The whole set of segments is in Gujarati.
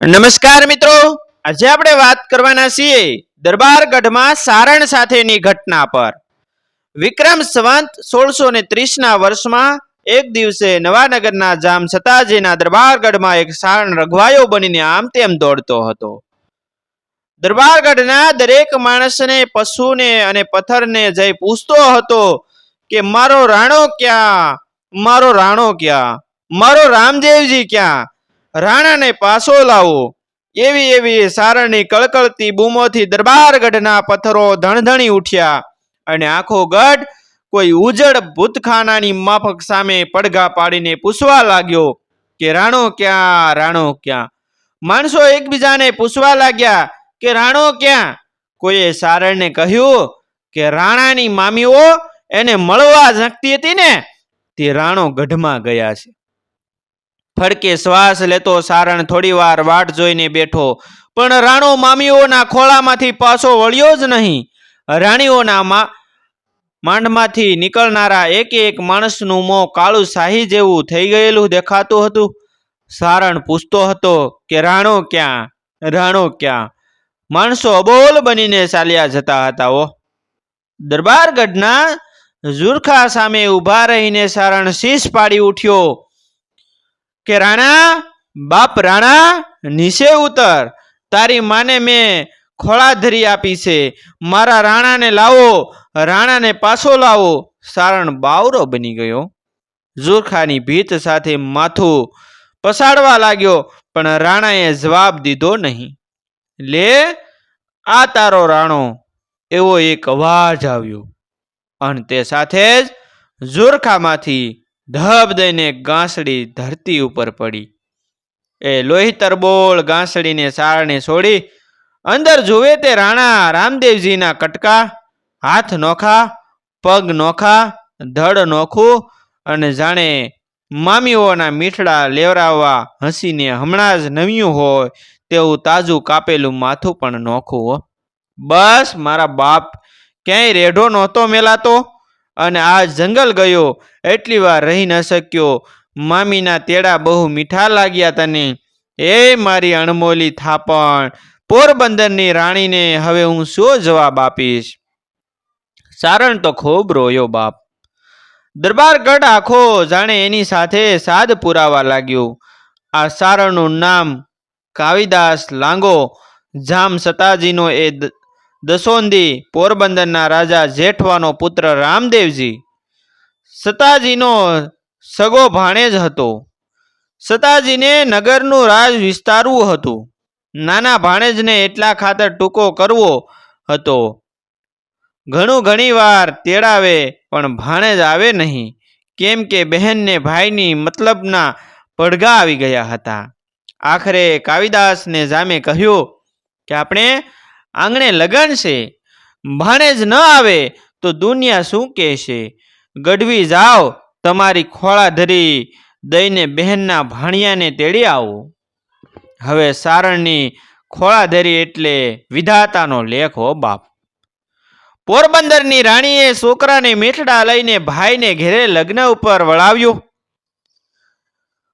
નમસ્કાર મિત્રો. આજે આપણે વાત કરવાના છીએ દરબારગઢમાં સારણ સાથેની ઘટના પર. વિક્રમ સંવંત સોળસો ને ત્રીસના વર્ષમાં એક દિવસે નવાનગરના જામ સતાજીના દરબારગઢમાં એક સારણ રઘવાયો બનીને આમ તેમ દોડતો હતો. દરબારગઢના દરેક માણસને, પશુને અને પથ્થરને જઈ પૂછતો હતો કે, મારો રાણો ક્યાં? મારો રાણો ક્યાં? મારો રામદેવજી ક્યાં? રાણાને પાછો લાવો. એવી એવી સારણની કળકળતી બૂમોથી દરબારગઢના પથ્થરો ધણધણી ઉઠ્યા અને આખો ગઢ કોઈ ઉજળ ભૂતખાનાની માફક સામે પડઘા પાડીને પૂછવા લાગ્યો કે રાણો ક્યાં રાણો ક્યાં? માણસો એકબીજાને પૂછવા લાગ્યા કે રાણો ક્યાં? કોઈએ સારણને કહ્યું કે રાણાની મામીઓ એને મળવા જાગતી હતી ને? તે રાણો ગઢમાં ગયા છે. ફડકે શ્વાસ લેતો સારણ થોડી વાર વાટ જોઈને બેઠો. પણ રાણો મામીઓના ખોળામાંથી પાછો વળ્યો જ નહીં. રાણીઓના માંડમાંથી નીકળનારા એક એક માણસનું મોં કાળું શાહી જેવું થઈ ગયેલું દેખાતું હતું. સારણ પૂછતો હતો કે, રાણો ક્યાં? રાણો ક્યાં? માણસો અબોલ બનીને ચાલ્યા જતા હતા ઓ દરબારગઢના ઝુરખા સામે ઊભા રહીને સારણ શીશ પાડી ઉઠ્યો. કે રાણા, બાપ રાણા, નીચે ઉતર. તારી માને મેં ખોળાધરી આપી છે. મારા રાણાને લાવો, રાણાને પાછો લાવો. સારણ બાવરો બની ગયો. ઝુરખાની ભીત સાથે માથું પસાડવા લાગ્યો, પણ રાણાએ જવાબ દીધો નહીં. લે, આ તારો રાણો. એવો એક અવાજ આવ્યો. અને તે સાથે જ ઝુરખામાંથી ધબ દઈને ગાંસડી ધરતી ઉપર પડી. એ લોહી તરબોળ ગાંસડીને સારણે છોડી અંદર જુએ તે રાણા રામદેવજીના કટકા, હાથ નોખા, પગ નોખા, ધડ નોખું અને જાણે મામીઓના મીઠડા લેવરાવવા હસીને હમણાં જ નવ્યું હોય તેવું તાજું કાપેલું માથું પણ નોખું બસ મારા બાપ ક્યાંય રેઢો નહોતો મેલાતો. અને આ જંગલ ગયો. એટલી વાર રહી ન શક્યો. મામીના તેડા બહુ મીઠા લાગ્યા તને. એ મારી અણમોલી થાપણ. પોરબંદરની રાણીને હવે હું શું જવાબ આપીશ? સારણ તો ખૂબ રોયો બાપ. દરબારગઢ આખો જાણે એની સાથે સાદ પુરાવા લાગ્યો. આ સારણનું નામ કાવિદાસ લાંગો. જામ સતાજીનો એ દસોંદી પોરબંદરના રાજા જેઠવાનો પુત્ર રામદેવજી સતાજીનો સગો ભાણેજ હતો. સતાજીને નગરનું રાજ વિસ્તારવું હતું. નાના ભાણેજને એટલા ખાતર ટૂંકો કરવો હતો. ઘણું ઘણી વાર તેડાવે પણ ભાણેજ આવે નહીં. કેમ કે બહેનને ભાઈની મતલબના પડઘા આવી ગયા હતા. આખરે કાવિદાસને જામે કહ્યું કે આપણે આંગણે લગન છે. ભાણેજ ન આવે તો દુનિયા શું કહેશે? ગઢવી જાઓ, તમારી ખોળા ધરી દઈને બહેનના ભાણિયાને તેડી આવો. હવે સારણની ખોળાધરી એટલે વિધાતાનો લેખ, હો બાપ. પોરબંદરની રાણીએ છોકરાને મીઠડા લઈને ભાઈને ઘેરે લગ્ન ઉપર વળાવ્યો.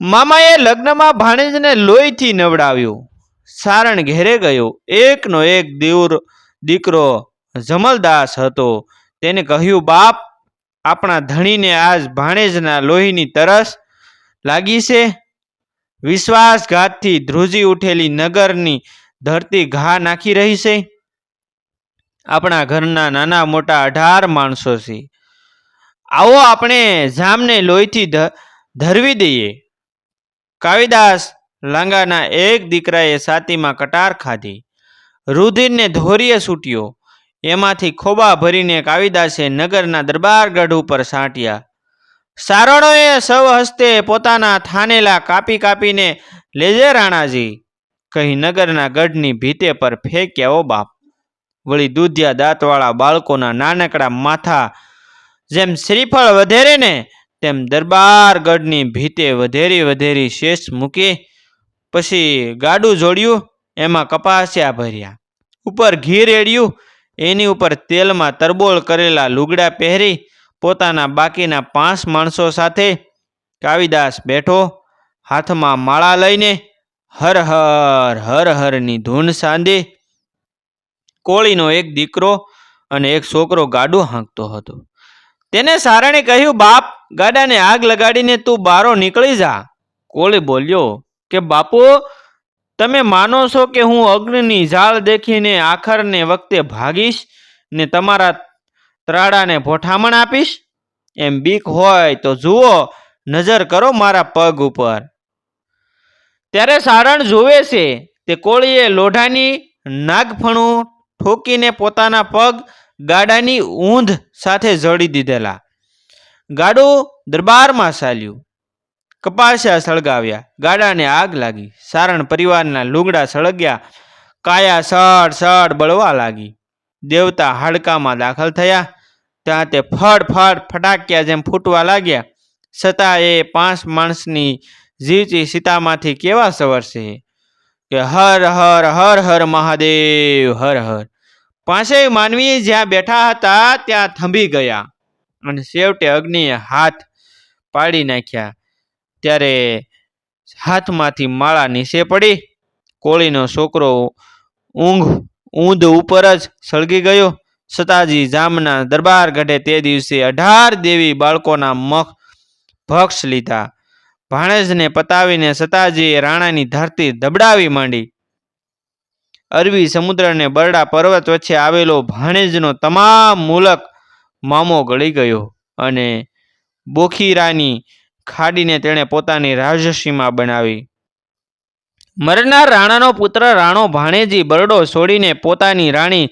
મામાએ લગ્નમાં ભાણેજને લોહીથી નવડાવ્યો. સારણ ઘેરે ગયો. એકનો એક દીવર દીકરો જમલદાસ હતો. તેને કહ્યું, બાપ, આપણા ધણીને આજ ભાણેજના લોહીની તરસ લાગી છે. વિશ્વાસઘાતથી ધ્રુજી ઉઠેલી નગરની ધરતી ઘા નાખી રહી છે. આપણા ઘરના નાના મોટા અઢાર માણસો છે. આવો આપણે જામને લોહીથી ધરવી દઈએ. કાવિદાસ લાંગાના એક દીકરાએ સાતીમાં કટાર ખાધી. રુધિરને ધોરીએ છૂટ્યો એમાંથી ખોબા ભરીને કાવિદાસે નગરના દરબારગઢ ઉપર સાંટ્યા. સારણોએ સૌ હસ્તે પોતાના થાનેલા કાપી કાપીને, લેજે રાણાજી, કહી નગરના ગઢની ભીતે પર ફેંક્યા ઓ બાપ. વળી દૂધિયા દાંતવાળા બાળકોના નાનકડા માથા જેમ શ્રીફળ વધેરે ને, તેમ દરબારગઢની ભીતે વધેરી વધેરી શેષ મૂકી પછી ગાડું જોડ્યું, એમાં કપાસિયા ભર્યા. ઉપર ઘી રેડ્યું, એની ઉપર તેલમાં તરબોળ કરેલા લુગડા પહેરી પોતાના બાકીના પાંચ માણસો સાથે કાવિદાસ બેઠો, હાથમાં માળા લઈને હર હર હર હરની ધૂન સાંધી. કોળીનો એક દીકરો અને એક છોકરો ગાડું હાંકતો હતો. તેને સારણે કહ્યું, બાપ, ગાડાને આગ લગાડીને તું બારો નીકળી જા. કોળી બોલ્યો કે બાપુ, તમે માનો છો કે હું અગ્નિની ઝાળ દેખીને આખરને વખતે ભાગીશ ને તમારા ત્રાડાને ભોઠામણ આપીશ? એમ બીક હોય તો જુઓ, નજર કરો મારા પગ ઉપર. ત્યારે સારણ જુએ છે, તે કોળીએ લોઢાની નાગફણું ઠોકીને પોતાના પગ ગાડાની ઊંધ સાથે જડી દીધેલા. ગાડું દરબારમાં ચાલ્યું. કપાસિયા સળગાવ્યા. ગાડાને આગ લાગી. સારણ પરિવારના લુગડા સળગ્યા. કાયા સડ સડ બળવા લાગી. દેવતા હાડકામાં દાખલ થયા. ત્યાં તે ફળ ફળ ફટાક્યા જેમ ફૂટવા લાગ્યા. છતાં એ પાંચ માણસની જીવતી સીતામાંથી કેવા સવરશે? કે હર હર હર હર મહાદેવ, હર હર. પાંચેય માનવી જ્યાં બેઠા હતા ત્યાં થંભી ગયા. અને છેવટે અગ્નિએ હાથ પાડી નાખ્યા. ત્યારે હાથમાંથી માળા નીચે પડી. કોળીનો છોકરો ઊંઘ, ઊંધ ઉપર જ સળગી ગયો. સતાજી જામના દરબાર ગઢે તે દિવસે અઢાર દેવી બાળકોના મખ ભક્ષ લીધા. ભાણેજને પતાવીને સતાજીએ રાણાની ધરતી દબડાવી માંડી. અરબી સમુદ્રને બરડા પર્વત વચ્ચે આવેલો ભાણેજનો તમામ મુલક મામો ગળી ગયો અને બોખીરાની ખાડીને તેણે પોતાની રાજસીમા બનાવી. મરનાર રાણાનો પુત્ર રાણો ભાણેજી બરડો છોડીને પોતાની રાણી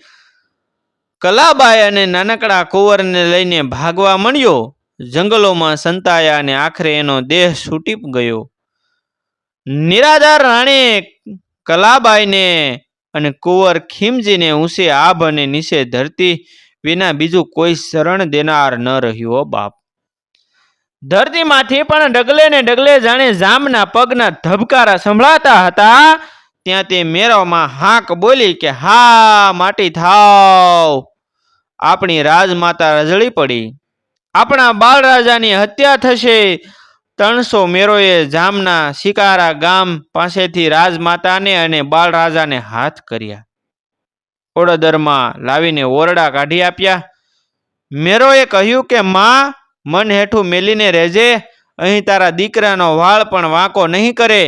કલાબાઈ અને નાનકડા કુંવરને લઈને ભાગવા મળ્યો જંગલોમાં સંતાયા અને આખરે એનો દેહ છૂટી ગયો. નિરાધાર રાણે કલાબાઈને અને કુંવર ખીમજીને ઊંચે આભ અને નીચે ધરતી વિના બીજું કોઈ શરણ દેનાર ન રહ્યો બાપ. ધરતીમાંથી પણ ડગલે ને ડગલે જાણે જામના પગના ધબકારા સંભળાતા હતા, ત્યાં તે મેરોમાં હાક બોલી કે, હા, માટી થાવ. આપણી રાજમાતા રજળી પડી. આપણા બાળરાજાની હત્યા થશે. ત્રણસો મેરોએ જામના શિકારા ગામ પાસેથી રાજમાતાને અને બાળરાજાને હાથ કર્યા. ઓડદરમાં લાવીને ઓરડા કાઢી આપ્યા. મેરોએ કહ્યું કે, માં મન હેઠું મેલીને રહેજે, અહીં તારા દીકરાનો વાળ પણ વાંકો નહીં કરે.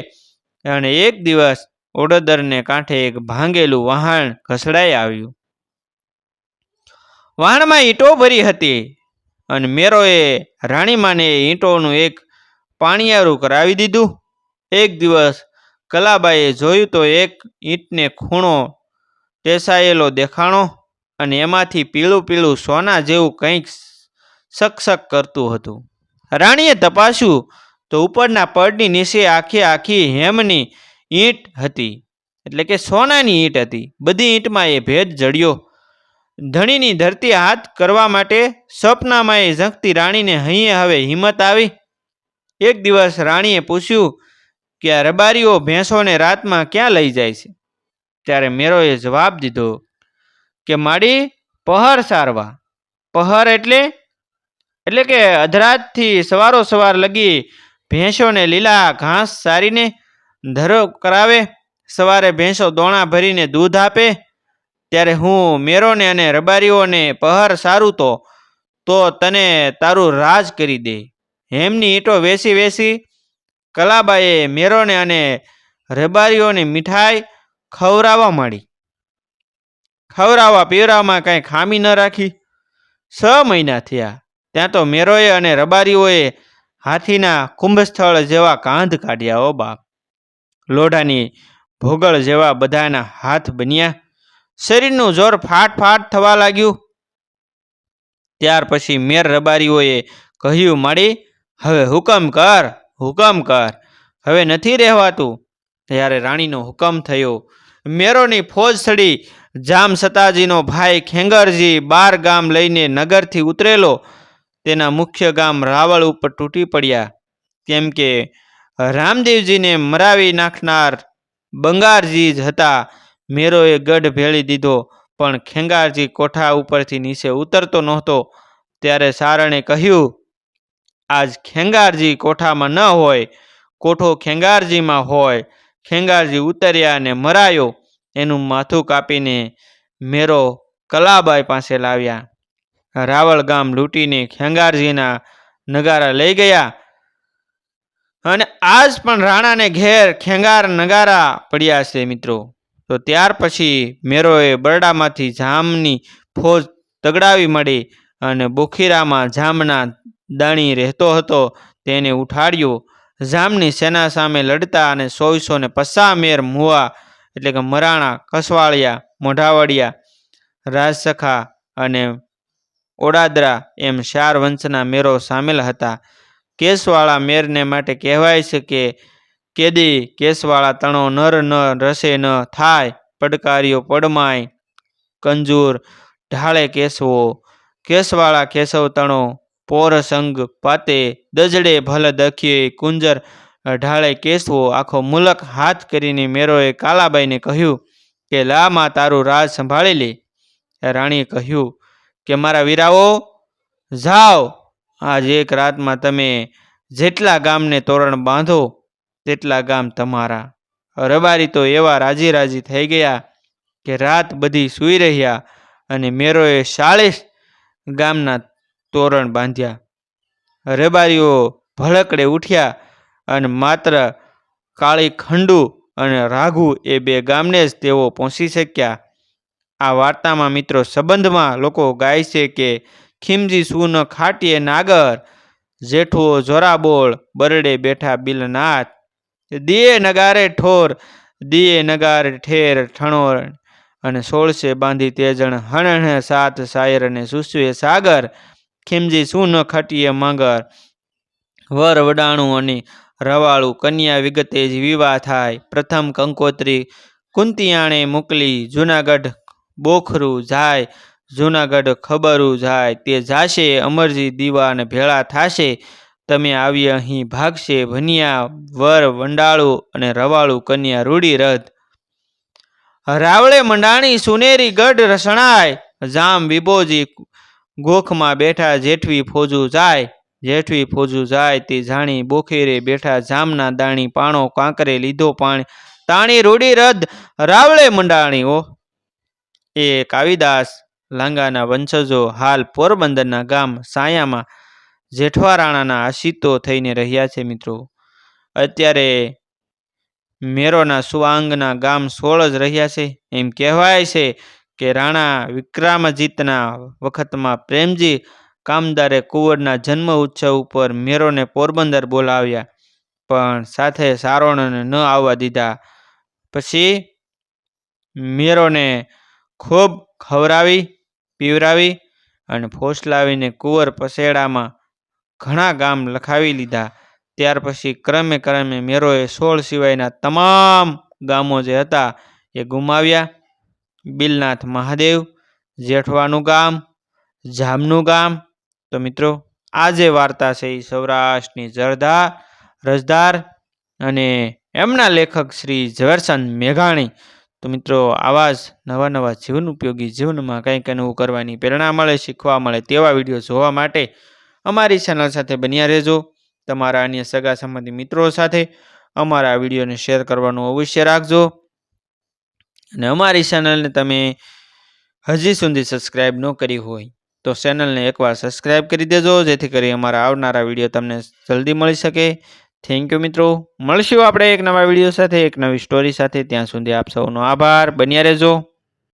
અને એક દિવસ ઓડોદરને કાંઠે એક ભાંગેલું વહાણ ઘસડાઈ આવ્યું. વહાણમાં ઈંટો ભરી હતી અને મેરોએ રાણીમાને ઈંટોનું એક પાણિયારું કરાવી દીધું. એક દિવસ કલાબાઈએ જોયું તો એક ઈંટને ખૂણો ટેસાયેલો દેખાણો અને એમાંથી પીળું પીળું સોના જેવું કંઈક સકસક કરતું હતું. રાણીએ તપાસ્યું તો ઉપરના પડની નીચે આખી આખી હેમની ઈંટ હતી. એટલે કે સોનાની ઈંટ હતી. બધી ઈંટમાં એ ભેદ જડ્યો. ધણીની ધરતી હાથ કરવા માટે સપનામાં એ ઝંખતી રાણીને હૈયે હવે હિંમત આવી. એક દિવસ રાણીએ પૂછ્યું કે આ રબારીઓ ભેંસોને રાતમાં ક્યાં લઈ જાય છે? ત્યારે મેરોએ જવાબ દીધો કે માડી પહર સારવા. પહર એટલે એટલે કે અધરાતથી સવારો સવાર લગી ભેંસોને લીલા ઘાસ સારીને ધરો કરાવે. સવારે ભેંસો દોણા ભરીને દૂધ આપે. ત્યારે હું મેરોને અને રબારીઓને પહર સારું તો તો તને તારું રાજ કરી દે. હેમની ઈંટો વેસી વેસી કલાબાએ મેરોને અને રબારીઓને મીઠાઈ ખવડાવવા માંડી. ખવરાવા પીવરાવામાં કાંઈ ખામી ન રાખી. છ મહિના થયા. ત્યાં તો મેરોએ અને રબારીઓએ હાથીના કુંભસ્થળ જેવા કાંધ કાઢ્યા, ઓ બાપ. લોઢાની ભોગળ જેવા બધાના હાથ બન્યા. શરીરનું જોર ફાટ ફાટ થવા લાગ્યું. ત્યાર પછી મેર રબારીઓએ કહ્યું, માડી, હવે હુકમ કર હુકમ કર. હવે નથી રહેવાતું. ત્યારે રાણીનો હુકમ થયો. મેરોની ફોજ સડી જામ સતાજીનો ભાઈ ખેંગરજી બાર ગામ લઈને નગરથી ઉતરેલો. તેના મુખ્ય ગામ રાવળ ઉપર તૂટી પડ્યા. કેમ કે રામદેવજીને મરાવી નાખનાર બંગારજી જ હતા. મેરોએ ગઢ ભેળી દીધો, પણ ખેંગારજી કોઠા ઉપરથી નીચે ઉતરતો નહોતો. ત્યારે સારણે કહ્યું, આજ ખેંગારજી કોઠામાં ન હોય, કોઠો ખેંગારજીમાં હોય. ખેંગારજી ઉતર્યા અને મરાયો. એનું માથું કાપીને મેરો કલાબાઈ પાસે લાવ્યા. રાવળ ગામ લૂંટીને ખેંગારજીના નગારા લઈ ગયા. અને આજ પણ રાણાને ઘેર ખેંગાર નગારા પડ્યા છે મિત્રો. તો ત્યાર પછી મેરોએ બરડામાંથી જામની ફોજ તગડાવી મળી અને બોખીરામાં જામના દાણી રહેતો હતો તેને ઉઠાડ્યો. જામની સેના સામે લડતા અને સોળસો ને મેર મુવા એટલે કે મરાણા કસવાળિયા, મોઢાવડિયા, રાજસખા અને ઓડાદરા એમ ચાર વંશના મેરો સામેલ હતા. કેસવાળા મેરને માટે કહેવાય છે કે કેદી કેસવાળા તણો નર ન રસે ન થાય, પડકારીઓ પડમાય. કંજૂર, ઢાળે કેસવો. કેસવાળા કેશવ તણો, પોર સંગ પાતે, દજડે ભલ દખીએ, કુંજર ઢાળે કેસવો આખો મુલક હાથ કરીને મેરોએ કાલાબાઈને કહ્યું કે લામાં તારું રાજ સંભાળી લે. રાણીએ કહ્યું કે મારા વીરાઓ, જાઓ. આજ એક રાતમાં તમે જેટલા ગામને તોરણ બાંધો, તેટલા ગામ તમારા. રબારી તો એવા રાજી રાજી થઈ ગયા કે રાત બધી સૂઈ રહ્યા અને મેરોએ ચાળીસ ગામના તોરણ બાંધ્યા. રબારીઓ ભળકડે ઉઠ્યા અને માત્ર કાળી ખંડુ અને રાઘુ એ બે ગામને જ તેઓ પહોંચી શક્યા. આ વાર્તામાં મિત્રો સંબંધમાં લોકો ગાય છે કે ખીમજી સુન ખાટીએ નાગર જેઠુઓ જોરાબોળ, બરડે બેઠા બિલનાથ દિયે નગારે ઠોર દિયે નગારે ઠેર ઠણોર અને સોળસે બાંધી તેજણ હણ સાત શાયર અને સુસવે સાગર, ખીમજી સૂન ખટીએ માંગર. વર વડાણું અને રવાળું કન્યા વિગતે જ વિવાહ થાય. પ્રથમ કંકોત્રી કુંતિયાણે મોકલી, જુનાગઢ બોખરું જાય, જૂનાગઢ ખબરું જાય, તે જાશે, અમરજી દીવાને ભેળા થાશે. તમે આવી અહીં ભાગશે, ભનિયા, વર, વંડાળું અને રવાળું કન્યા રૂડી રથ. રાવળે મંડાણી સુનેરી ગઢ રસણાય, જામ વિભોજી ગોખમાં બેઠા જેઠવી ફોજું જાય. જેઠવી ફોજું જાય તે જાણી બોખેરે બેઠા જામના દાણી, પાણો કાંકરે લીધો પાણી. તાણી રૂડી રદ રાવળે મંડાણી ઓ એ કાવિદાસ લાંગાના વંશજો હાલ પોરબંદરના ગામ સાયામાં જેઠવા રાણાના આશિતો થઈને રહ્યા છે મિત્રો. અત્યારે મેરોના સુવાંગના ગામ સોળ જ રહ્યા છે. એમ કહેવાય છે કે રાણા વિક્રમજીતના વખતમાં પ્રેમજી કામદારે કુંવરના જન્મ ઉત્સવ ઉપર મેરોને પોરબંદર બોલાવ્યા, પણ સાથે સારોણને ન આવવા દીધા. પછી મેરોને ખૂબ ખવરાવી પીવરાવી અને ફોસલાવીને કુંવર પસેડામાં ઘણા ગામ લખાવી લીધા. ત્યાર પછી ક્રમે ક્રમે મેરોએ સોળ સિવાયના તમામ ગામો જે હતા એ ગુમાવ્યા. બિલનાથ મહાદેવ, જેઠવાનું ગામ, જામનું ગામ. તો મિત્રો, આ જે વાર્તા છે એ સૌરાષ્ટ્રની જરધાર રજધાર અને એમના લેખક શ્રી ઝવેરચંદ મેઘાણી તો મિત્રો, આવા જ નવા નવા જીવન ઉપયોગી જીવનમાં કંઈક નવું કરવાની પ્રેરણા મળે, શીખવા મળે તેવા વીડિયો જોવા માટે અમારી ચેનલ સાથે બન્યા રહેજો. તમારા અન્ય સગા સંબંધી મિત્રો સાથે અમારા વિડીયોને શેર કરવાનું અવશ્ય રાખજો. અને અમારી ચેનલને તમે હજી સુધી સબસ્ક્રાઈબ ન કરી હોય, તો ચેનલને એકવાર સબસ્ક્રાઈબ કરી દેજો, જેથી કરી અમારા આવનારા વીડિયો તમને જલ્દી મળી શકે. થેન્ક યુ મિત્રો. મળશું આપણે એક નવા વીડિયો સાથે, એક નવી સ્ટોરી સાથે. ત્યાં સુધી આપ સૌનો આભાર. બન્યા રહેજો.